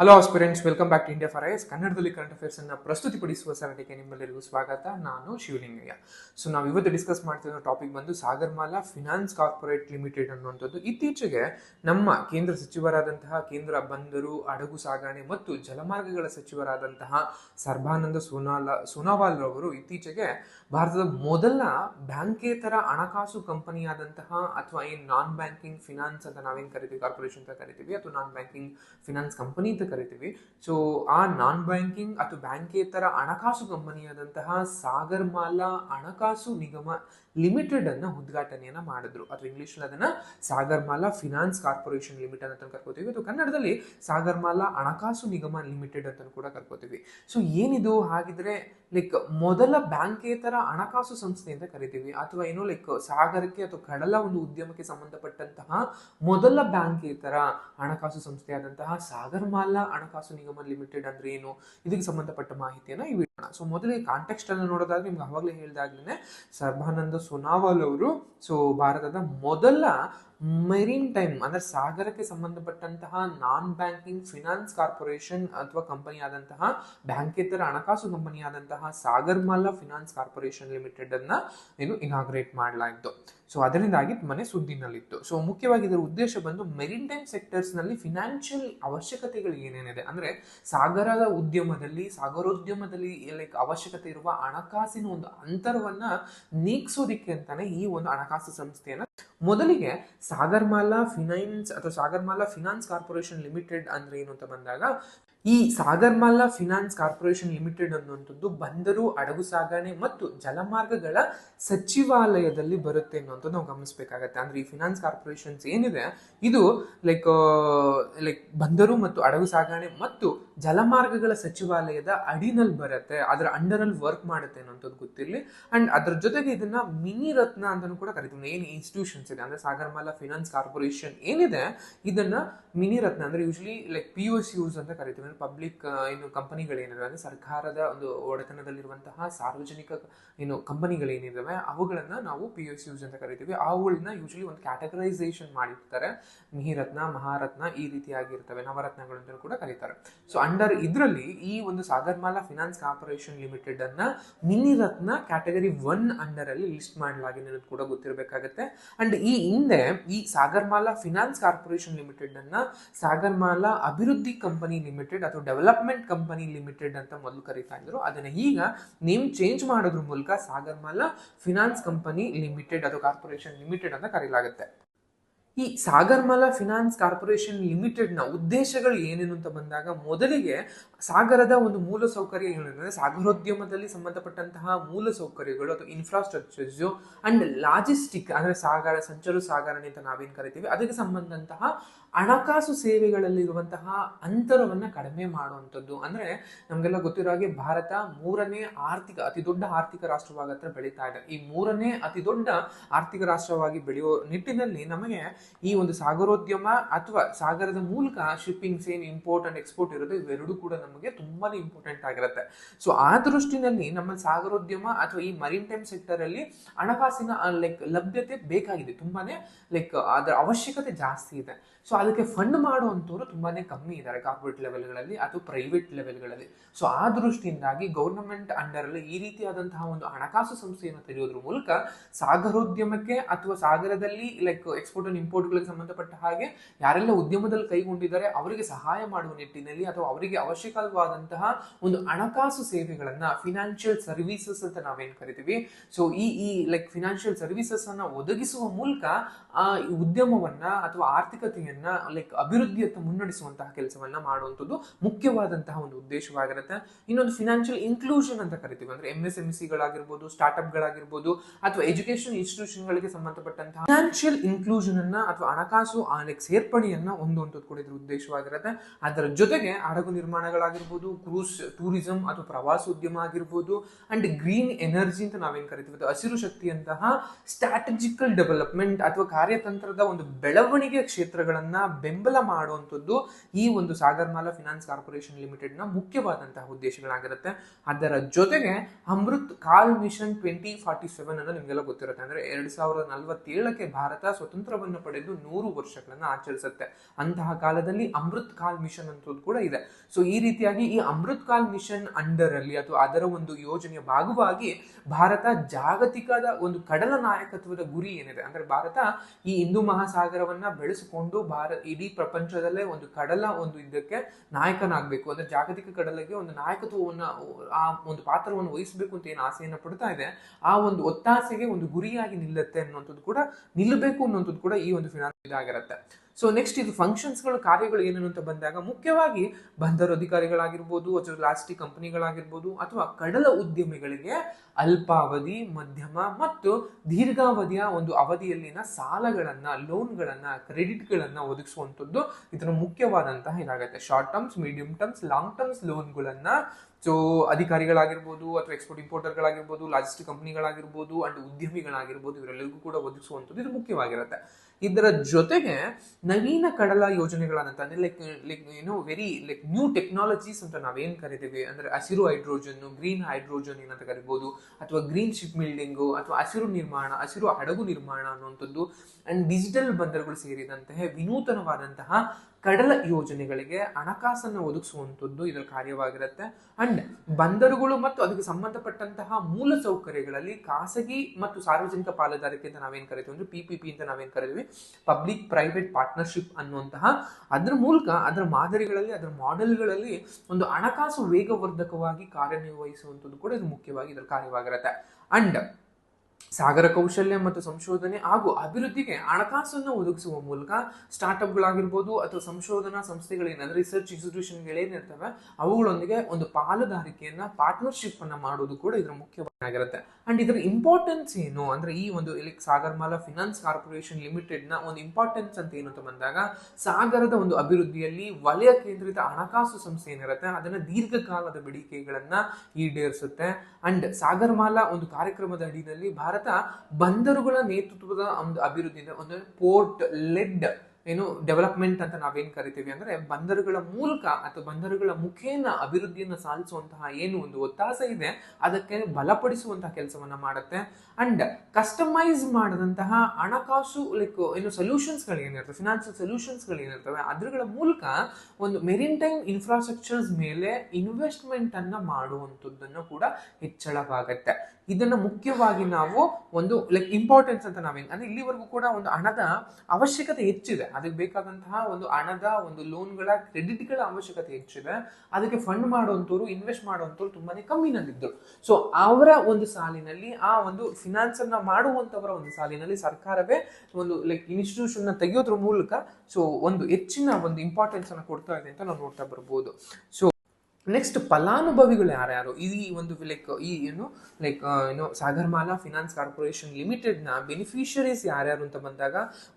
Hello aspirants welcome back to India for IAS ಕನ್ನಡದಲ್ಲಿ current affairs ಅನ್ನ ಪ್ರಸ್ತುತಿಪಡಿಸುವ ಸರಣಿಗೆ ನಿಮ್ಮೆಲ್ಲರಿಗೂ ಸ್ವಾಗತ. ನಾನು ಶಿವಲಿಂಗಯ್ಯ. ಸೊ ನಾವು ಇವತ್ತು ಡಿಸ್ಕಸ್ ಮಾಡ್ತಿರೋ ಟಾಪಿಕ್ ಬಂದು ಸಾಗರ್ಮಾಲಾ ಫಿನಾನ್ಸ್ ಕಾರ್ಪೊರೇಟ್ ಲಿಮಿಟೆಡ್ ಅನ್ನುವಂಥದ್ದು. ಇತ್ತೀಚೆಗೆ ನಮ್ಮ ಕೇಂದ್ರ ಸಚಿವರಾದಂತಹ ಕೇಂದ್ರ ಬಂದರು, ಹಡಗು ಸಾಗಣೆ ಮತ್ತು ಜಲಮಾರ್ಗಗಳ ಸಚಿವರಾದಂತಹ ಸರ್ಬಾನಂದ ಸೋನಾಲ ಸೋನಾವಾಲ್ ರವರು ಇತ್ತೀಚೆಗೆ ಭಾರತದ ಮೊದಲ ಬ್ಯಾಂಕೇತರ ಹಣಕಾಸು ಕಂಪನಿಯಾದಂತಹ ಅಥವಾ ಏನು ನಾನ್ ಬ್ಯಾಂಕಿಂಗ್ ಫಿನಾನ್ಸ್ ಅಂತ ನಾವೇನು ಕರಿತೀವಿ? ಕಾರ್ಪೊರೇಷನ್ ಅಂತ ಕರಿತೀವಿ ಅಥವಾ ನಾನ್ ಬ್ಯಾಂಕಿಂಗ್ ಫಿನಾನ್ಸ್ ಕಂಪನಿ ಅಂತ ಕರಿತೀವಿ. ಸೊ ಆ ನಾನ್ ಬ್ಯಾಂಕಿಂಗ್ ಅಥವಾ ಬ್ಯಾಂಕೇತರ ಹಣಕಾಸು ಕಂಪನಿಯಾದಂತಹ ಸಾಗರ್ಮಾಲಾ ಹಣಕಾಸು ನಿಗಮ ಲಿಮಿಟೆಡ್ ಅನ್ನ ಉದ್ಘಾಟನೆಯನ್ನ ಮಾಡಿದ್ರು. ಅಥವಾ ಇಂಗ್ಲಿಷ್ ಅದನ್ನ ಸಾಗರ್ಮಾಲಾ ಫಿನಾನ್ಸ್ ಕಾರ್ಪೊರೇಷನ್ ಲಿಮಿಟೆಡ್ ಅಂತ ಕರ್ಕೋತೀವಿ. ಅಥವಾ ಕನ್ನಡದಲ್ಲಿ ಸಾಗರ್ಮಾಲಾ ಹಣಕಾಸು ನಿಗಮ ಲಿಮಿಟೆಡ್ ಅಂತ ಕೂಡ ಕರ್ಕೋತೀವಿ. ಸೊ ಏನಿದು? ಹಾಗಿದ್ರೆ ಲೈಕ್ ಮೊದಲ ಬ್ಯಾಂಕೇತರ ಹಣಕಾಸು ಸಂಸ್ಥೆ ಅಂತ ಕರಿತೀವಿ. ಅಥವಾ ಏನು ಲೈಕ್ ಸಾಗರಕ್ಕೆ ಅಥವಾ ಕಡಲ ಒಂದು ಉದ್ಯಮಕ್ಕೆ ಸಂಬಂಧಪಟ್ಟಂತಹ ಮೊದಲ ಬ್ಯಾಂಕೇತರ ಹಣಕಾಸು ಸಂಸ್ಥೆಯಾದಂತಹ ಸಾಗರ್ಮಾಲಾ ಹಣಕಾಸು ನಿಗಮ ಲಿಮಿಟೆಡ್ ಅಂದ್ರೆ ಏನು? ಇದಕ್ಕೆ ಸಂಬಂಧಪಟ್ಟ ಮಾಹಿತಿಯನ್ನ ಈ ಸೊ ಮೊದಲಿಗೆ ಕಾಂಟೆಕ್ಸ್ಟ್ ಅನ್ನು ನೋಡೋದಾದ್ರೆ ನಿಮ್ಗೆ ಅವಾಗಲೇ ಹೇಳಿದಾಗ್ಲೇ ಸರ್ಬಾನಂದ ಸೋನಾವಾಲ್ ಅವರು ಸೊ ಭಾರತದ ಮೊದಲ ಮೆರಿನ್ ಟೈಮ್ ಅಂದರೆ ಸಾಗರಕ್ಕೆ ಸಂಬಂಧಪಟ್ಟಂತಹ ನಾನ್ ಬ್ಯಾಂಕಿಂಗ್ ಫಿನಾನ್ಸ್ ಕಾರ್ಪೊರೇಷನ್ ಅಥವಾ ಕಂಪನಿ ಆದಂತಹ ಬ್ಯಾಂಕೇತರ ಹಣಕಾಸು ಕಂಪನಿ ಆದಂತಹ ಸಾಗರ್ಮಾಲಾ ಫಿನಾನ್ಸ್ ಕಾರ್ಪೊರೇಷನ್ ಲಿಮಿಟೆಡ್ ಅನ್ನ ಏನು ಇನಾಗ್ರೇಟ್ ಮಾಡಲಾಯಿತು. ಸೊ ಅದರಿಂದಾಗಿ ತುಂಬಾನೇ ಸುದ್ದಿನಲ್ಲಿತ್ತು. ಸೊ ಮುಖ್ಯವಾಗಿ ಇದರ ಉದ್ದೇಶ ಬಂದು ಮೆರಿಟೈಮ್ ಸೆಕ್ಟರ್ಸ್ನಲ್ಲಿ ಫಿನಾನ್ಷಿಯಲ್ ಅವಶ್ಯಕತೆಗಳು ಏನೇನಿದೆ? ಅಂದ್ರೆ ಸಾಗರದ ಉದ್ಯಮದಲ್ಲಿ, ಸಾಗರೋದ್ಯಮದಲ್ಲಿ ಲೈಕ್ ಅವಶ್ಯಕತೆ ಇರುವ ಹಣಕಾಸಿನ ಒಂದು ಅಂತರವನ್ನ ನೀಗಿಸೋದಿಕ್ಕೆ ಅಂತಾನೆ ಈ ಒಂದು ಹಣಕಾಸು ಸಂಸ್ಥೆಯನ್ನ ಮೊದಲಿಗೆ ಸಾಗರ್ಮಾಲಾ ಫಿನೈನ್ಸ್ ಅಥವಾ ಸಾಗರ್ಮಾಲಾ ಫಿನಾನ್ಸ್ ಕಾರ್ಪೊರೇಷನ್ ಲಿಮಿಟೆಡ್ ಅಂದ್ರೆ ಏನು ಅಂತ ಬಂದಾಗ ಈ ಸಾಗರ್ಮಾಲಾ ಫಿನಾನ್ಸ್ ಕಾರ್ಪೊರೇಷನ್ ಲಿಮಿಟೆಡ್ ಅನ್ನುವಂಥದ್ದು ಬಂದರು, ಅಡಗು ಸಾಗಣೆ ಮತ್ತು ಜಲಮಾರ್ಗಗಳ ಸಚಿವಾಲಯದಲ್ಲಿ ಬರುತ್ತೆ ಅನ್ನುವಂಥದ್ದು ನಾವು ಗಮನಿಸಬೇಕಾಗತ್ತೆ. ಅಂದ್ರೆ ಈ ಫಿನಾನ್ಸ್ ಕಾರ್ಪೊರೇಷನ್ಸ್ ಏನಿದೆ, ಇದು ಲೈಕ್ ಲೈಕ್ ಬಂದರು ಮತ್ತು ಅಡಗು ಸಾಗಣೆ ಮತ್ತು ಜಲಮಾರ್ಗಗಳ ಸಚಿವಾಲಯದ ಅಡಿನಲ್ಲಿ ಬರುತ್ತೆ, ಅದರ ಅಂಡರ್ ಅಲ್ಲಿ ವರ್ಕ್ ಮಾಡುತ್ತೆ ಅನ್ನೋಂಥದ್ದು ಗೊತ್ತಿರಲಿ. ಅಂಡ್ ಅದ್ರ ಜೊತೆಗೆ ಇದನ್ನ ಮಿನಿ ರತ್ನ ಅಂತಾನು ಕೂಡ ಕರಿತೀವಿ. ಏನು ಇನ್ಸ್ಟಿಟ್ಯೂಷನ್ಸ್ ಇದೆ. ಅಂದ್ರೆ ಸಾಗರ್ಮಾಲಾ ಫಿನಾನ್ಸ್ ಕಾರ್ಪೊರೇಷನ್ ಏನಿದೆ, ಇದನ್ನ ಮಿನಿ ರತ್ನ ಅಂದ್ರೆ usually like P U C use ಅಂತ ಕರಿತೀವಿ. ಪಬ್ಲಿಕ್ ಏನು ಕಂಪನಿಗಳೇನಿದೆ ಅಂದರೆ ಸರ್ಕಾರದ ಒಂದು ಒಡೆತನದಲ್ಲಿರುವಂತಹ ಸಾರ್ವಜನಿಕ, ಏನು ಕಂಪನಿಗಳೇನಿದ್ದಾವೆ ಅವುಗಳನ್ನು ನಾವು ಪಿ ಎಸ್ ಅಂತ ಕರಿತೀವಿ. ಅವುಗಳನ್ನ ಯೂಶಲಿ ಒಂದು ಕ್ಯಾಟಗರೈಸೇಷನ್ ಮಾಡಿರ್ತಾರೆ. ಮಿಹಿರತ್ನ, ಮಹಾರತ್ನ ಈ ರೀತಿಯಾಗಿರ್ತವೆ. ನವರತ್ನಗಳು ಅಂತ ಕೂಡ ಕರೀತಾರೆ. ಸೊ ಅಂಡರ್ ಇದರಲ್ಲಿ ಈ ಒಂದು ಸಾಗರ್ಮಾಲಾ ಫಿನಾನ್ಸ್ ಕಾರ್ಪೊರೇಷನ್ ಲಿಮಿಟೆಡ್ ಅನ್ನ mini Ratna category one under ಅಲ್ಲಿ ಲಿಸ್ಟ್ ಮಾಡಲಾಗಿದೆ ಅನ್ನೋದು ಕೂಡ ಗೊತ್ತಿರಬೇಕಾಗತ್ತೆ. ಅಂಡ್ ಈ ಹಿಂದೆ ಈ ಸಾಗರ್ಮಾಲಾ ಫಿನಾನ್ಸ್ ಕಾರ್ಪೊರೇಷನ್ ಲಿಮಿಟೆಡ್ ಅನ್ನ ಸಾಗರ್ಮಾಲಾ ಅಭಿವೃದ್ಧಿ ಕಂಪನಿ ಲಿಮಿಟೆಡ್ ಅಥವಾ ಡೆವಲಪ್ಮೆಂಟ್ ಕಂಪನಿ ಲಿಮಿಟೆಡ್ ಅಂತ ಮೊದಲು ಕರೀತಾ ಇದ್ರು. ಅದನ್ನ ಈಗ ನೇಮ್ ಚೇಂಜ್ ಮಾಡೋದ್ರ ಮೂಲಕ ಸಾಗರ್ಮಾಲಾ ಫಿನಾನ್ಸ್ ಕಂಪನಿ ಲಿಮಿಟೆಡ್ ಅಥವಾ ಕಾರ್ಪೊರೇಷನ್ ಲಿಮಿಟೆಡ್ ಅಂತ ಕರೀಲಾಗುತ್ತೆ. ಈ ಸಾಗರ್ಮಾಲಾ ಫಿನಾನ್ಸ್ ಕಾರ್ಪೊರೇಷನ್ ಲಿಮಿಟೆಡ್ನ ಉದ್ದೇಶಗಳು ಏನೇನು ಅಂತ ಬಂದಾಗ ಮೊದಲಿಗೆ ಸಾಗರದ ಒಂದು ಮೂಲ ಸೌಕರ್ಯ ಏನಂದ್ರೆ ಸಾಗರೋದ್ಯಮದಲ್ಲಿ ಸಂಬಂಧಪಟ್ಟಂತಹ ಮೂಲ ಸೌಕರ್ಯಗಳು ಅಥವಾ ಇನ್ಫ್ರಾಸ್ಟ್ರಕ್ಚರ್ಸ್ ಅಂಡ್ ಲಾಜಿಸ್ಟಿಕ್ ಅಂದ್ರೆ ಸಾಗರ ಸಂಚಾರ ಸಾಗರಣೆ ಅಂತ ನಾವೇನು ಕರಿತೀವಿ, ಅದಕ್ಕೆ ಸಂಬಂಧಂತಹ ಹಣಕಾಸು ಸೇವೆಗಳಲ್ಲಿರುವಂತಹ ಅಂತರವನ್ನ ಕಡಿಮೆ ಮಾಡುವಂಥದ್ದು. ಅಂದ್ರೆ ನಮಗೆಲ್ಲ ಗೊತ್ತಿರೋ ಹಾಗೆ ಭಾರತ ಮೂರನೇ ಆರ್ಥಿಕ, ಅತಿ ದೊಡ್ಡ ಆರ್ಥಿಕ ರಾಷ್ಟ್ರವಾಗಿ ಹತ್ರ ಬೆಳೀತಾ ಇದೆ. ಈ ಮೂರನೇ ಅತಿ ದೊಡ್ಡ ಆರ್ಥಿಕ ರಾಷ್ಟ್ರವಾಗಿ ಬೆಳೆಯುವ ನಿಟ್ಟಿನಲ್ಲಿ ನಮಗೆ ಈ ಒಂದು ಸಾಗರೋದ್ಯಮ ಅಥವಾ ಸಾಗರದ ಮೂಲಕ ಶಿಪ್ಪಿಂಗ್ಸ್ ಏನು ಇಂಪೋರ್ಟ್ ಅಂಡ್ ಎಕ್ಸ್ಪೋರ್ಟ್ ಇರೋದು ಇವೆರಡೂ ಕೂಡ ನಮಗೆ ತುಂಬಾನೇ ಇಂಪಾರ್ಟೆಂಟ್ ಆಗಿರುತ್ತೆ. ಸೊ ಆ ದೃಷ್ಟಿನಲ್ಲಿ ನಮ್ಮ ಸಾಗರೋದ್ಯಮ ಅಥವಾ ಈ ಮರೀನ್ ಟೈಮ್ ಸೆಕ್ಟರ್ ಅಲ್ಲಿ ಹಣಕಾಸಿನ ಲೈಕ್ ಲಭ್ಯತೆ ಬೇಕಾಗಿದೆ. ತುಂಬಾನೇ ಲೈಕ್ ಅದರ ಅವಶ್ಯಕತೆ ಜಾಸ್ತಿ ಇದೆ. ಸೊ ಅದಕ್ಕೆ ಫಂಡ್ ಮಾಡುವಂತವರು ತುಂಬಾನೇ ಕಮ್ಮಿ ಇದ್ದಾರೆ ಕಾರ್ಪೊರೇಟ್ ಲೆವೆಲ್ಗಳಲ್ಲಿ ಅಥವಾ ಪ್ರೈವೇಟ್ ಲೆವೆಲ್ಗಳಲ್ಲಿ ಸೊ ಆ ದೃಷ್ಟಿಯಿಂದಾಗಿ ಗೌರ್ನಮೆಂಟ್ ಅಂಡರ್ ಅಲ್ಲಿ ಈ ರೀತಿಯಾದಂತಹ ಒಂದು ಹಣಕಾಸು ಸಂಸ್ಥೆಯನ್ನು ತೆರೆಯೋದ್ರ ಮೂಲಕ ಸಾಗರೋದ್ಯಮಕ್ಕೆ ಅಥವಾ ಸಾಗರದಲ್ಲಿ ಲೈಕ್ ಎಕ್ಸ್ಪೋರ್ಟ್ ಅಂಡ್ ಇಂಪೋರ್ಟ್ಗಳಿಗೆ ಸಂಬಂಧಪಟ್ಟ ಹಾಗೆ ಯಾರೆಲ್ಲ ಉದ್ಯಮದಲ್ಲಿ ಕೈಗೊಂಡಿದ್ದಾರೆ ಅವರಿಗೆ ಸಹಾಯ ಮಾಡುವ ನಿಟ್ಟಿನಲ್ಲಿ ಅಥವಾ ಅವರಿಗೆ ಅವಶ್ಯಕವಾದಂತಹ ಒಂದು ಹಣಕಾಸು ಸೇವೆಗಳನ್ನ ಫಿನಾನ್ಷಿಯಲ್ ಸರ್ವಿಸಸ್ ಅಂತ ನಾವೇನ್ ಕರಿತೀವಿ? ಸೊ ಈ ಈ ಲೈಕ್ ಫಿನಾನ್ಷಿಯಲ್ ಸರ್ವಿಸಸ್ ಅನ್ನ ಒದಗಿಸುವ ಮೂಲಕ ಆ ಉದ್ಯಮವನ್ನ ಅಥವಾ ಆರ್ಥಿಕತೆಯನ್ನ ಲೈಕ್ ಅಭಿವೃದ್ಧಿಯತ್ತ ಮುನ್ನಡೆಸುವಂತಹ ಕೆಲಸವನ್ನ ಮಾಡುವಂಥದ್ದು ಮುಖ್ಯವಾದಂತಹ ಒಂದು ಉದ್ದೇಶವಾಗಿರುತ್ತೆ. ಇನ್ನೊಂದು ಫಿನಾನ್ಷಿಯಲ್ ಇನ್ಕ್ಲೂಷನ್ ಅಂತ ಕರಿತೀವಿ. ಅಂದ್ರೆ ಎಂ ಎಸ್ ಎಂ ಸಿಗಳಾಗಿರ್ಬೋದು ಸ್ಟಾರ್ಟ್ಅಪ್ ಗಳಾಗಿರ್ಬೋದು ಅಥವಾ ಎಜುಕೇಶನ್ ಇನ್ಸ್ಟಿಟ್ಯೂಷನ್ ಗಳಿಗೆ ಸಂಬಂಧಪಟ್ಟಂತಹ ಫಿನಾನ್ಷಿಯಲ್ ಇನ್ಕ್ಲೂಷನ್ ಅನ್ನ ಅಥವಾ ಹಣಕಾಸು ಲೈಕ್ ಸೇರ್ಪಡೆಯನ್ನ ಹೊಂದುವಂಥದ್ದು ಕೂಡ ಇದ್ರ ಉದ್ದೇಶವಾಗಿರುತ್ತೆ. ಅದರ ಜೊತೆಗೆ ಹಡಗು ನಿರ್ಮಾಣಗಳಾಗಿರ್ಬೋದು, ಕ್ರೂಸ್ ಟೂರಿಸಂ ಅಥವಾ ಪ್ರವಾಸೋದ್ಯಮ ಆಗಿರ್ಬೋದು ಅಂಡ್ ಗ್ರೀನ್ ಎನರ್ಜಿ ಅಂತ ನಾವೇನು ಕರಿತೀವಿ? ಹಸಿರು ಶಕ್ತಿಯಂತಹ ಸ್ಟ್ರಾಟಜಿಕಲ್ ಡೆವಲಪ್ಮೆಂಟ್ ಅಥವಾ ಕಾರ್ಯತಂತ್ರದ ಒಂದು ಬೆಳವಣಿಗೆ ಕ್ಷೇತ್ರಗಳನ್ನ ಬೆಂಬಲ ಮಾಡುವಂಥದ್ದು ಈ ಒಂದು ಸಾಗರ್ಮಾಲಾ ಫಿನಾನ್ಸ್ ಕಾರ್ಪೊರೇಷನ್ ಲಿಮಿಟೆಡ್ನ ಮುಖ್ಯವಾದಂತಹ ಉದ್ದೇಶಗಳಾಗಿರುತ್ತೆ. ಅದರ ಜೊತೆಗೆ Amrit Kaal mission twenty forty seven ಅನ್ನು ನಿಮಗೆಲ್ಲ ಗೊತ್ತಿರುತ್ತೆ. ಅಂದ್ರೆ ಎರಡ್ ಸಾವಿರದ ನಲವತ್ತೇಳಕ್ಕೆ ಭಾರತ ಸ್ವತಂತ್ರವನ್ನು ಪಡೆದು ನೂರು ವರ್ಷಗಳನ್ನ ಆಚರಿಸುತ್ತೆ. ಅಂತಹ ಕಾಲದಲ್ಲಿ ಅಮೃತ್ ಕಾಲ್ ಮಿಷನ್ ಅಂತದ್ದು ಕೂಡ ಇದೆ. ಸೊ ಈ ರೀತಿಯಾಗಿ ಈ ಅಮೃತ್ ಕಾಲ್ ಮಿಷನ್ ಅಂಡರ್ ಅಲ್ಲಿ ಅಥವಾ ಅದರ ಒಂದು ಯೋಜನೆಯ ಭಾಗವಾಗಿ ಭಾರತ ಜಾಗತಿಕದ ಒಂದು ಕಡಲ ನಾಯಕತ್ವದ ಗುರಿ ಏನಿದೆ? ಅಂದ್ರೆ ಭಾರತ ಈ ಹಿಂದೂ ಮಹಾಸಾಗರವನ್ನ ಬೆಳೆಸಿಕೊಂಡು ಭಾರತ ಇಡೀ ಪ್ರಪಂಚದಲ್ಲೇ ಒಂದು ಕಡಲ ಒಂದು ಇದಕ್ಕೆ ನಾಯಕನಾಗಬೇಕು. ಅಂದ್ರೆ ಜಾಗತಿಕ ಕಡಲಗೆ ಒಂದು ನಾಯಕತ್ವವನ್ನ, ಆ ಒಂದು ಪಾತ್ರವನ್ನು ವಹಿಸಬೇಕು ಅಂತ ಏನು ಆಸೆಯನ್ನ ಪಡ್ತಾ ಇದೆ. ಆ ಒಂದು ಒತ್ತಾಸೆಗೆ ಒಂದು ಗುರಿಯಾಗಿ ನಿಲ್ಲುತ್ತೆ ಅನ್ನುವಂಥದ್ದು ಕೂಡ, ನಿಲ್ಲಬೇಕು ಅನ್ನುವಂಥದ್ದು ಕೂಡ ಈ ಒಂದು ಫಿನಾನ್ಸ್ ಇದಾಗಿರುತ್ತೆ ಸೊ ನೆಕ್ಸ್ಟ್ ಇದು ಫಂಕ್ಷನ್ಸ್ಗಳು ಕಾರ್ಯಗಳು ಏನೇನು ಅಂತ ಬಂದಾಗ ಮುಖ್ಯವಾಗಿ ಬಂದರು ಅಧಿಕಾರಿಗಳಾಗಿರ್ಬೋದು, ಅಥವಾ ಲಾಸ್ಟಿಕ್ ಕಂಪನಿಗಳಾಗಿರ್ಬೋದು, ಅಥವಾ ಕಡಲ ಉದ್ಯಮಿಗಳಿಗೆ ಅಲ್ಪಾವಧಿ, ಮಧ್ಯಮ ಮತ್ತು ದೀರ್ಘಾವಧಿಯ ಒಂದು ಅವಧಿಯಲ್ಲಿನ ಸಾಲಗಳನ್ನ ಲೋನ್ಗಳನ್ನ ಕ್ರೆಡಿಟ್ಗಳನ್ನ ಒದಗಿಸುವಂಥದ್ದು ಇದರ ಮುಖ್ಯವಾದಂತಹ ಇದಾಗುತ್ತೆ. Short terms medium terms long terms ಲೋನ್ಗಳನ್ನ so ಅಧಿಕಾರಿಗಳಾಗಿರ್ಬೋದು ಅಥವಾ ಎಕ್ಸ್ಪೋರ್ಟ್ ಇಂಪೋರ್ಟರ್ಗಳಾಗಿರ್ಬೋದು ಲಾಜಿಸ್ಟಿಕ್ ಕಂಪ್ನಿಗಳಾಗಿರ್ಬೋದು ಅಂಡ್ ಉದ್ಯಮಿಗಳಾಗಿರ್ಬೋದು ಇವರೆಲ್ಲರಿಗೂ ಕೂಡ ಒದಗಿಸುವಂಥದ್ದು ಇದು ಮುಖ್ಯವಾಗಿರುತ್ತೆ. ಇದರ ಜೊತೆಗೆ ನವೀನ ಕಡಲ ಯೋಜನೆಗಳಾದಂತ ಅಂದ್ರೆ ಲೈಕ್ ಲೈಕ್ ಏನು ವೆರಿ ಲೈಕ್ ನ್ಯೂ ಟೆಕ್ನಾಲಜೀಸ್ ಅಂತ ನಾವೇನ್ ಕರಿತೀವಿ ಅಂದ್ರೆ ಹಸಿರು ಹೈಡ್ರೋಜನ್ ಗ್ರೀನ್ ಹೈಡ್ರೋಜನ್ ಏನಂತ ಕರಿಬೋದು, ಅಥವಾ ಗ್ರೀನ್ ಶಿಪ್ ಬಿಲ್ಡಿಂಗು ಅಥವಾ ಹಸಿರು ನಿರ್ಮಾಣ, ಹಸಿರು ಹಡಗು ನಿರ್ಮಾಣ ಅನ್ನುವಂಥದ್ದು ಅಂಡ್ ಡಿಜಿಟಲ್ ಬಂದರುಗಳು ಸೇರಿದಂತಹ ವಿನೂತನವಾದಂತಹ ಕಡಲ ಯೋಜನೆಗಳಿಗೆ ಹಣಕಾಸನ್ನು ಒದಗಿಸುವಂಥದ್ದು ಇದರ ಕಾರ್ಯವಾಗಿರುತ್ತೆ. ಅಂಡ್ ಬಂದರುಗಳು ಮತ್ತು ಅದಕ್ಕೆ ಸಂಬಂಧಪಟ್ಟಂತಹ ಮೂಲ ಸೌಕರ್ಯಗಳಲ್ಲಿ ಖಾಸಗಿ ಮತ್ತು ಸಾರ್ವಜನಿಕ ಪಾಲುದಾರಿಕೆ ಅಂತ ನಾವೇನು ಕರಿತೀವಿ ಅಂದ್ರೆ ಪಿ ಪಿ ಪಿ ಅಂತ ನಾವೇನು ಕರಿತೀವಿ? ಪಬ್ಲಿಕ್ ಪ್ರೈವೇಟ್ ಪಾರ್ಟ್ನರ್ಶಿಪ್ ಅನ್ನುವಂತಹ ಅದರ ಮೂಲಕ ಅದರ ಮಾದರಿಗಳಲ್ಲಿ, ಅದರ ಮಾಡೆಲ್ಗಳಲ್ಲಿ ಒಂದು ಹಣಕಾಸು ವೇಗವರ್ಧಕವಾಗಿ ಕಾರ್ಯನಿರ್ವಹಿಸುವಂಥದ್ದು ಕೂಡ ಇದು ಮುಖ್ಯವಾಗಿ ಇದರ ಕಾರ್ಯವಾಗಿರುತ್ತೆ. ಅಂಡ್ ಸಾಗರ ಕೌಶಲ್ಯ ಮತ್ತು ಸಂಶೋಧನೆ ಹಾಗೂ ಅಭಿವೃದ್ಧಿಗೆ ಹಣಕಾಸನ್ನು ಒದಗಿಸುವ ಮೂಲಕ ಸ್ಟಾರ್ಟ್ಅಪ್ಗಳಾಗಿರ್ಬೋದು ಅಥವಾ ಸಂಶೋಧನಾ ಸಂಸ್ಥೆಗಳೇನಂದ್ರೆ ರಿಸರ್ಚ್ ಇನ್ಸ್ಟಿಟ್ಯೂಷನ್ಗಳೇನಿರ್ತವೆ ಅವುಗಳೊಂದಿಗೆ ಒಂದು ಪಾಲುದಾರಿಕೆಯನ್ನ ಪಾರ್ಟ್ನರ್ಶಿಪ್ ಅನ್ನ ಮಾಡೋದು ಕೂಡ ಇದರ ಮುಖ್ಯವಾಗಿರುತ್ತೆ ಅಂಡ್ ಇದರ ಇಂಪಾರ್ಟೆನ್ಸ್ ಏನು? ಅಂದ್ರೆ ಈ ಒಂದು ಲೈಕ್ ಸಾಗರ್ಮಾಲಾ ಫಿನಾನ್ಸ್ ಕಾರ್ಪೊರೇಷನ್ ಲಿಮಿಟೆಡ್ನ ಒಂದು ಇಂಪಾರ್ಟೆನ್ಸ್ ಅಂತ ಏನು ಅಂತ ಬಂದಾಗ, ಸಾಗರದ ಒಂದು ಅಭಿವೃದ್ಧಿಯಲ್ಲಿ ವಲಯ ಕೇಂದ್ರಿತ ಹಣಕಾಸು ಸಂಸ್ಥೆ ಏನಿರುತ್ತೆ, ಅದನ್ನ ದೀರ್ಘಕಾಲದ ಬೇಡಿಕೆಗಳನ್ನ ಈಡೇರಿಸುತ್ತೆ. ಅಂಡ್ ಸಾಗರ್ಮಾಲಾ ಒಂದು ಕಾರ್ಯಕ್ರಮದ ಅಡಿಯಲ್ಲಿ ಭಾರತ ಬಂದರುಗಳ ನೇತೃತ್ವದ ಒಂದು ಅಭಿವೃದ್ಧಿ ಒಂದು ಪೋರ್ಟ್ ಲೆಡ್ ಏನು ಡೆವಲಪ್ಮೆಂಟ್ ಅಂತ ನಾವೇನು ಕರಿತೀವಿ ಅಂದರೆ ಬಂದರುಗಳ ಮೂಲಕ ಅಥವಾ ಬಂದರುಗಳ ಮುಖೇನ ಅಭಿವೃದ್ಧಿಯನ್ನು ಸಾಧಿಸುವಂತಹ ಏನು ಒಂದು ಒತ್ತಾಸೆ ಇದೆ, ಅದಕ್ಕೆ ಬಲಪಡಿಸುವಂತಹ ಕೆಲಸವನ್ನು ಮಾಡುತ್ತೆ. ಅಂಡ್ ಕಸ್ಟಮೈಸ್ ಮಾಡಿದಂತಹ ಹಣಕಾಸು ಲೈಕ್ ಏನು ಸೊಲ್ಯೂಷನ್ಸ್ಗಳು ಏನಿರ್ತವೆ ಫಿನಾನ್ಷಿಯಲ್ ಸೊಲ್ಯೂಷನ್ಸ್ಗಳು ಏನಿರ್ತವೆ, ಅದ್ರಗಳ ಮೂಲಕ ಒಂದು ಮೆರಿನ್ ಟೈಮ್ ಇನ್ಫ್ರಾಸ್ಟ್ರಕ್ಚರ್ಸ್ ಮೇಲೆ ಇನ್ವೆಸ್ಟ್ಮೆಂಟನ್ನು ಮಾಡುವಂಥದ್ದನ್ನು ಕೂಡ ಹೆಚ್ಚಳವಾಗತ್ತೆ. ಇದನ್ನ ಮುಖ್ಯವಾಗಿ ನಾವು ಒಂದು ಲೈಕ್ ಇಂಪಾರ್ಟೆನ್ಸ್ ಅಂತ ನಾವೇನು ಅಂದ್ರೆ ಇಲ್ಲಿವರೆಗೂ ಕೂಡ ಒಂದು ಹಣದ ಅವಶ್ಯಕತೆ ಹೆಚ್ಚಿದೆ. ಅದಕ್ಕೆ ಬೇಕಾದಂತಹ ಒಂದು ಹಣದ ಒಂದು ಲೋನ್ಗಳ ಕ್ರೆಡಿಟ್ಗಳ ಅವಶ್ಯಕತೆ ಹೆಚ್ಚಿದೆ. ಅದಕ್ಕೆ ಫಂಡ್ ಮಾಡುವಂಥವ್ರು ಇನ್ವೆಸ್ಟ್ ಮಾಡುವಂಥವ್ರು ತುಂಬಾನೇ ಕಮ್ಮಿನಲ್ಲಿದ್ದರು ಸೊ ಅವರ ಒಂದು ಸಾಲಿನಲ್ಲಿ, ಆ ಒಂದು ಫಿನಾನ್ಸ್ ಮಾಡುವಂಥವರ ಒಂದು ಸಾಲಿನಲ್ಲಿ ಸರ್ಕಾರವೇ ಒಂದು ಲೈಕ್ ಇನ್ಸ್ಟಿಟ್ಯೂಷನ್ನ ತೆಗೆಯೋದ್ರ ಮೂಲಕ ಸೊ ಒಂದು ಹೆಚ್ಚಿನ ಒಂದು ಇಂಪಾರ್ಟೆನ್ಸ್ ಅನ್ನ ಕೊಡ್ತಾ ಇದೆ ಅಂತ ನಾವು ನೋಡ್ತಾ ಬರ್ಬೋದು. ಸೊ ನೆಕ್ಸ್ಟ್ ಫಲಾನುಭವಿಗಳು ಯಾರ್ಯಾರು? ಈ ಒಂದು ಲೈಕ್ ಈ ಏನು ಲೈಕ್ ಏನು ಸಾಗರ್ಮಾಲಾ ಫಿನಾನ್ಸ್ ಕಾರ್ಪೊರೇಷನ್ ಲಿಮಿಟೆಡ್ನ ಬೆನಿಫಿಷರೀಸ್ ಯಾರ್ಯಾರು ಅಂತ ಬಂದಾಗ,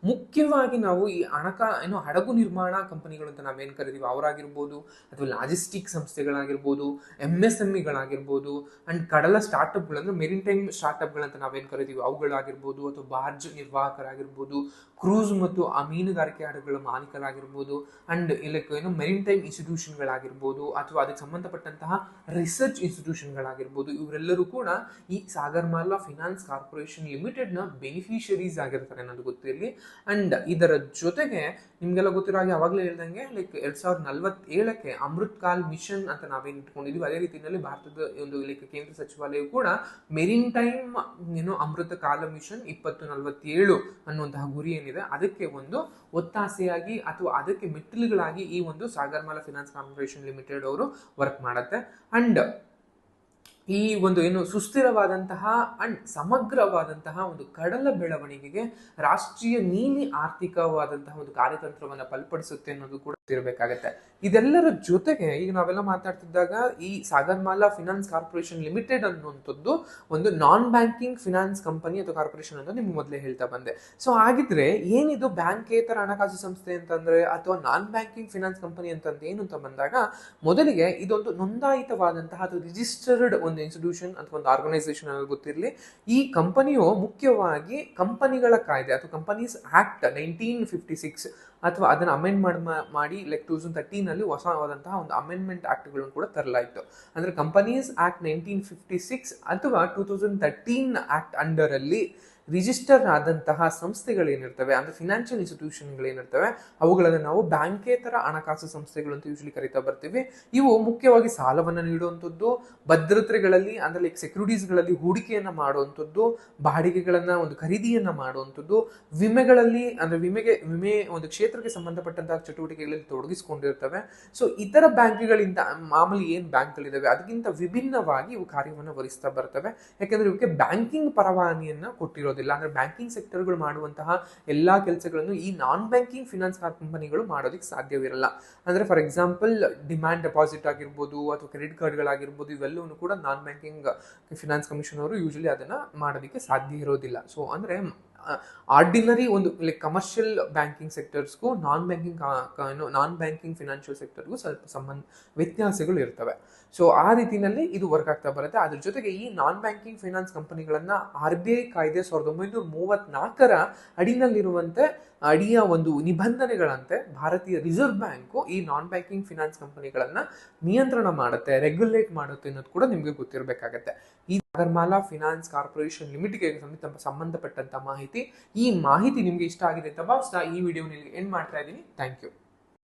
ಮುಖ್ಯವಾಗಿ ನಾವು ಈ ಹಣಕ ಏನು ಹಡಗು ನಿರ್ಮಾಣ ಕಂಪನಿಗಳು ಅಂತ ನಾವೇನು ಕರಿತೀವಿ? ಅವರಾಗಿರ್ಬೋದು, ಅಥವಾ ಲಾಜಿಸ್ಟಿಕ್ ಸಂಸ್ಥೆಗಳಾಗಿರ್ಬೋದು ಎಂ ಎಸ್ ಎಂ ಇಗಳಾಗಿರ್ಬೋದು ಅಂಡ್ ಕಡಲ ಸ್ಟಾರ್ಟಪ್ಗಳು ಅಂದ್ರೆ ಮೆರಿನ್ ಟೈಮ್ ಸ್ಟಾರ್ಟಪ್ಗಳಂತ ನಾವೇನು ಕರಿತೀವಿ? ಅವುಗಳಾಗಿರ್ಬೋದು, ಅಥವಾ ಬಾರ್ಜ್ ನಿರ್ವಾಹಕರಾಗಿರ್ಬೋದು ಕ್ರೂಸ್ ಮತ್ತು ಆ ಮೀನುಗಾರಿಕೆ ಹಡಗುಗಳ ಮಾಲೀಕರಾಗಿರ್ಬೋದು ಅಂಡ್ ಲೈಕ್ ಏನು ಮೆರಿನ್ ಟೈಮ್ ಇನ್ಸ್ಟಿಟ್ಯೂಷನ್ಗಳಾಗಿರ್ಬೋದು ಅಥವಾ ಅದಕ್ಕೆ ಸಂಬಂಧಪಟ್ಟಂತಹ ರಿಸರ್ಚ್ ಇನ್ಸ್ಟಿಟ್ಯೂಷನ್ಗಳಾಗಿರ್ಬೋದು ಇವರೆಲ್ಲರೂ ಕೂಡ ಈ ಸಾಗರ್ಮಾಲಾ ಫಿನಾನ್ಸ್ ಕಾರ್ಪೊರೇಷನ್ ಲಿಮಿಟೆಡ್ನ ಬೆನಿಫಿಷರೀಸ್ ಆಗಿರ್ತಾರೆ ಅನ್ನೋದು ಗೊತ್ತಿರಲಿ ಅಂಡ್ ಇದರ ಜೊತೆಗೆ ನಿಮಗೆಲ್ಲ ಗೊತ್ತಿರೋ ಹಾಗೆ ಅವಾಗಲೇ ಹೇಳ್ದಂಗೆ ಲೈಕ್ ಎರಡ್ ಸಾವಿರದ ನಲವತ್ತೇಳಕ್ಕೆ ಅಮೃತ್ ಕಾಲ್ ಮಿಷನ್ ಅಂತ ನಾವೇನು ಇಟ್ಕೊಂಡಿದ್ವಿ, ಅದೇ ರೀತಿಯಲ್ಲಿ ಭಾರತದ ಒಂದು ಲೈಕ್ ಕೇಂದ್ರ ಸಚಿವಾಲಯ ಕೂಡ ಮೆರಿನ್ ಟೈಮ್ ಏನು ಅಮೃತ ಕಾಲ ಮಿಷನ್ ಇಪ್ಪತ್ತು ನಲವತ್ತೇಳು ಅನ್ನುವಂತಹ ಗುರಿ ಏನಿದೆ ಅದಕ್ಕೆ ಒಂದು ಒತ್ತಾಸೆಯಾಗಿ ಅಥವಾ ಅದಕ್ಕೆ ಮೆಟ್ಟಿಲುಗಳಾಗಿ ಈ ಒಂದು ಸಾಗರ್ಮಾಲಾ ಫಿನಾನ್ಸ್ ಕಾರ್ಪೊರೇಷನ್ ಲಿಮಿಟೆಡ್ ಅವರು ವರ್ಕ್ ಮಾಡುತ್ತೆ. ಅಂಡ್ ಈ ಒಂದು ಏನು ಸುಸ್ಥಿರವಾದಂತಹ ಅಂಡ್ ಸಮಗ್ರವಾದಂತಹ ಒಂದು ಕಡಲ ಬೆಳವಣಿಗೆಗೆ ರಾಷ್ಟ್ರೀಯ ನೀಲಿ ಆರ್ಥಿಕವಾದಂತಹ ಒಂದು ಕಾರ್ಯತಂತ್ರವನ್ನು ಬಲಪಡಿಸುತ್ತೆ ಅನ್ನೋದು ಕೂಡ ಇರಬೇಕಾಗತ್ತೆ ಇದೆಲ್ಲರ ಜೊತೆಗೆ ಈಗ ನಾವೆಲ್ಲ ಮಾತಾಡ್ತಿದ್ದಾಗ ಈ ಸಾಗರ್ಮಾಲಾ ಫಿನಾನ್ಸ್ ಕಾರ್ಪೊರೇಷನ್ ಲಿಮಿಟೆಡ್ ಅನ್ನುವಂಥದ್ದು ಒಂದು ನಾನ್ ಬ್ಯಾಂಕಿಂಗ್ ಫಿನಾನ್ಸ್ ಕಂಪನಿ ಅಥವಾ ಕಾರ್ಪೊರೇಷನ್ ಅಂತ ನಿಮ್ಗೆ ಮೊದಲೇ ಹೇಳ್ತಾ ಬಂದೆ. ಸೊ ಹಾಗಿದ್ರೆ ಏನಿದು ಬ್ಯಾಂಕೇತರ ಹಣಕಾಸು ಸಂಸ್ಥೆ ಅಂತಂದ್ರೆ ಅಥವಾ ನಾನ್ ಬ್ಯಾಂಕಿಂಗ್ ಫಿನಾನ್ಸ್ ಕಂಪನಿ ಅಂತಂದ್ರೆ ಏನು ಅಂತ ಬಂದಾಗ ಮೊದಲಿಗೆ ಇದೊಂದು ನೋಂದಾಯಿತವಾದಂತಹ ಅಥವಾ ರಿಜಿಸ್ಟರ್ಡ್ ಒಂದು ಒಂದು ಇನ್ಸ್ಟಿಟ್ಯೂಷನ್ ಅಥವಾ ಒಂದು ಆರ್ಗನೈಸೇಷನ್ ಗೊತ್ತಿರಲಿ, ಈ ಕಂಪನಿಯು ಮುಖ್ಯವಾಗಿ ಕಂಪನಿಗಳ ಕಾಯ್ದೆ ಅಥವಾ companies act nineteen fifty six ಅಥವಾ ಅದನ್ನು ಅಮೆಂಡ್ ಮಾಡಿ ಮಾಡಿ ಲೈಕ್ ಟೂ ತೌಸಂಡ್ ತರ್ಟೀನಲ್ಲಿ ಹೊಸವಾದಂತಹ ಒಂದು ಅಮೆಂಡ್ಮೆಂಟ್ ಆ್ಯಕ್ಟ್ಗಳನ್ನು ಕೂಡ ತರಲಾಯಿತು. ಅಂದರೆ companies act nineteen fifty six ಅಥವಾ ಟೂ ತೌಸಂಡ್ ತರ್ಟೀನ್ ಆ್ಯಕ್ಟ್ ಅಂಡರಲ್ಲಿ ರಿಜಿಸ್ಟರ್ ಆದಂತಹ ಸಂಸ್ಥೆಗಳೇನಿರ್ತವೆ, ಅಂದರೆ ಫಿನಾನ್ಷಿಯಲ್ ಇನ್ಸ್ಟಿಟ್ಯೂಷನ್ಗಳೇನಿರ್ತವೆ ಅವುಗಳನ್ನು ನಾವು ಬ್ಯಾಂಕೇತರ ಹಣಕಾಸು ಸಂಸ್ಥೆಗಳು ಅಂತ ಯೂಶಲಿ ಕರಿತಾ ಬರ್ತೀವಿ. ಇವು ಮುಖ್ಯವಾಗಿ ಸಾಲವನ್ನು ನೀಡುವಂಥದ್ದು, ಭದ್ರತೆಗಳಲ್ಲಿ, ಅಂದರೆ ಲೈಕ್ ಸೆಕ್ಯೂರಿಟೀಸ್ಗಳಲ್ಲಿ ಹೂಡಿಕೆಯನ್ನು ಮಾಡುವಂಥದ್ದು, ಬಾಡಿಗೆಗಳನ್ನು ಒಂದು ಖರೀದಿಯನ್ನು ಮಾಡುವಂಥದ್ದು, ವಿಮೆಗಳಲ್ಲಿ, ಅಂದರೆ ವಿಮೆಗೆ, ವಿಮೆ ಒಂದು ಕ್ಷೇತ್ರಕ್ಕೆ ಸಂಬಂಧಪಟ್ಟಂತಹ ಚಟುವಟಿಕೆಗಳಲ್ಲಿ ತೊಡಗಿಸಿಕೊಂಡಿರ್ತವೆ. ಸೊ ಇತರ ಬ್ಯಾಂಕ್ಗಳಿಂದ ಮಾಮೂಲಿ ಏನು ಬ್ಯಾಂಕ್ಗಳಿದ್ದಾವೆ ಅದಕ್ಕಿಂತ ವಿಭಿನ್ನವಾಗಿ ಇವು ಕಾರ್ಯವನ್ನು ವಹಿಸ್ತಾ ಬರ್ತವೆ. ಯಾಕೆಂದ್ರೆ ಇವಕ್ಕೆ ಬ್ಯಾಂಕಿಂಗ್ ಪರವಾನಿಯನ್ನು ಕೊಟ್ಟಿರೋದಿಲ್ಲ. ಅಂದ್ರೆ ಬ್ಯಾಂಕಿಂಗ್ ಸೆಕ್ಟರ್ಗಳು ಮಾಡುವಂತಹ ಎಲ್ಲಾ ಕೆಲಸಗಳನ್ನು ಈ ನಾನ್ ಬ್ಯಾಂಕಿಂಗ್ ಫಿನಾನ್ಸ್ ಕಂಪನಿಗಳು ಮಾಡೋದಕ್ಕೆ ಸಾಧ್ಯವಿರಲ್ಲ. ಅಂದ್ರೆ ಫಾರ್ ಎಕ್ಸಾಂಪಲ್ ಡಿಮ್ಯಾಂಡ್ ಡೆಪಾಸಿಟ್ ಆಗಿರ್ಬೋದು ಅಥವಾ ಕ್ರೆಡಿಟ್ ಕಾರ್ಡ್ಗಳಾಗಿರ್ಬೋದು ಇವೆಲ್ಲವನ್ನು ಕೂಡ ನಾನ್ ಬ್ಯಾಂಕಿಂಗ್ ಫಿನಾನ್ಸ್ ಕಮಿಷನ್ ಅವರು ಯೂಶಲಿ ಅದನ್ನ ಮಾಡೋದಕ್ಕೆ ಸಾಧ್ಯ ಇರೋದಿಲ್ಲ. ಸೊ ಅಂದ್ರೆ ಆರ್ಡಿನರಿ ಒಂದು like commercial banking ಸೆಕ್ಟರ್ಸ್ಗೂ non banking non banking financial ಸೆಕ್ಟರ್ಗೂ ಸ್ವಲ್ಪ ಸಂಬಂಧ, ವ್ಯತ್ಯಾಸಗಳು ಇರ್ತವೆ. ಸೊ ಆ ರೀತಿಯಲ್ಲಿ ಇದು ವರ್ಕ್ ಆಗ್ತಾ ಬರುತ್ತೆ. ಅದ್ರ ಜೊತೆಗೆ ಈ ನಾನ್ ಬ್ಯಾಂಕಿಂಗ್ ಫೈನಾನ್ಸ್ ಕಂಪನಿಗಳನ್ನ ಆರ್ ಬಿ ಐ ಕಾಯ್ದೆ ಸಾವಿರದ ಒಂಬೈನೂರ ಮೂವತ್ನಾಲ್ಕರ ಅಡಿನಲ್ಲಿರುವಂತೆ, ಅಡಿಯ ಒಂದು ನಿಬಂಧನೆಗಳಂತೆ ಭಾರತೀಯ ರಿಸರ್ವ್ ಬ್ಯಾಂಕು ಈ ನಾನ್ ಬ್ಯಾಂಕಿಂಗ್ ಫಿನಾನ್ಸ್ ಕಂಪನಿಗಳನ್ನ ನಿಯಂತ್ರಣ ಮಾಡುತ್ತೆ ರೆಗ್ಯುಲೇಟ್ ಮಾಡುತ್ತೆ ಅನ್ನೋದು ಕೂಡ ನಿಮಗೆ ಗೊತ್ತಿರಬೇಕಾಗತ್ತೆ. ಈ ಸಾಗರ್ಮಾಲಾ ಫಿನಾನ್ಸ್ ಕಾರ್ಪೊರೇಷನ್ ಲಿಮಿಟ್ಗೆ ಸಂಬಂಧಪಟ್ಟಂತ ಮಾಹಿತಿ ಈ ಮಾಹಿತಿ ನಿಮಗೆ ಇಷ್ಟ ಆಗಿದೆ ಅಂತ ಭಾವಿಸ್ತಾ ಈ ವಿಡಿಯೋ ಎಂಡ್ ಮಾಡ್ತಾ ಇದ್ದೀನಿ. Thank you